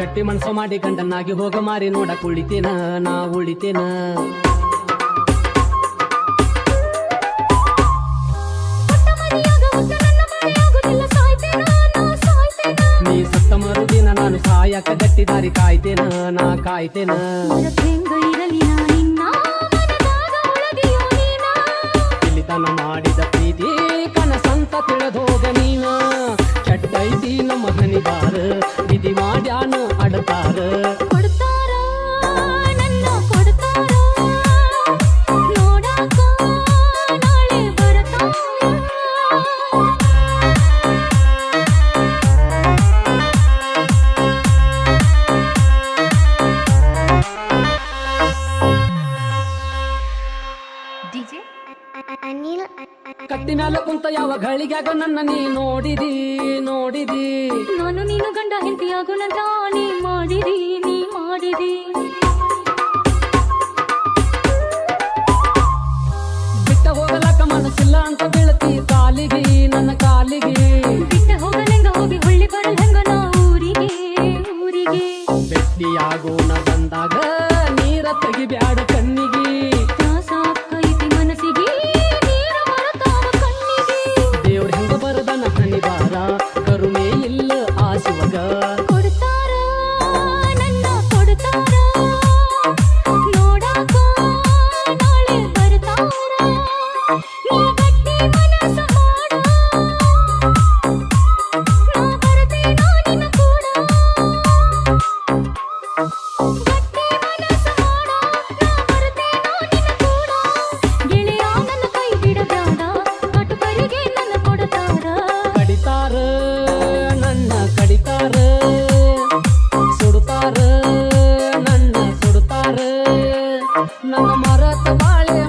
ಗಟ್ಟಿ ಮನಸ್ಸು ಮಾಡಿ ಗಂಡನಾಗಿ ಹೋಗ ಮಾರಿ ನೋಡಕ್ ಉಳಿತೇನ ನಾ ಉಳಿತೇನ. ನೀ ಸತ್ತ ಮರುದಿನ ನಾನು ಸಾಯಕ ಗಟ್ಟಿ ದಾರಿ ಕಾಯ್ತೇನ, ನಾ ಕಾಯ್ತೇನ. மகனிவாறு ಅನಿಲ್ ಕಟ್ಟಿ ಮ್ಯಾಲ ಕುಂತ ಯಾವ ಗಳಿಗ್ಯಾಗ ನನ್ನ ನೀ ನೋಡಿದಿ ನೋಡಿದಿ? ನಾನು ನೀನು ಗಂಡ ಹೆಂಡತಿಯಾಗುನಂತ ನೀ ಮಾಡಿದಿ ನೀ ಮಾಡಿದಿ. ಬಿಟ್ಟ ಹೋಗಲಕ್ಕ ಮನಸ್ಸಿಲ್ಲ ಅಂತ ಬೀಳತಿ ಕಾಲಿಗೆ ನನ್ನ ಕಾಲಿಗೆ. ಬಿಟ್ಟ ಹೋಗಲಂಗ ಹೋಗಿ ಹೊಳ್ಳಿ ಬರ ಹೆಂಗ ನಾ ಊರಿಗೆ ಊರಿಗೆ. ಬೆಟ್ಟಿಯಾಗೋಣ ಬಂದಾಗ ನೀರ ತೆಗಿಬ್ಯಾಡ ಕಣ್ಣಿಗೆ. ಮಗ भारत वाले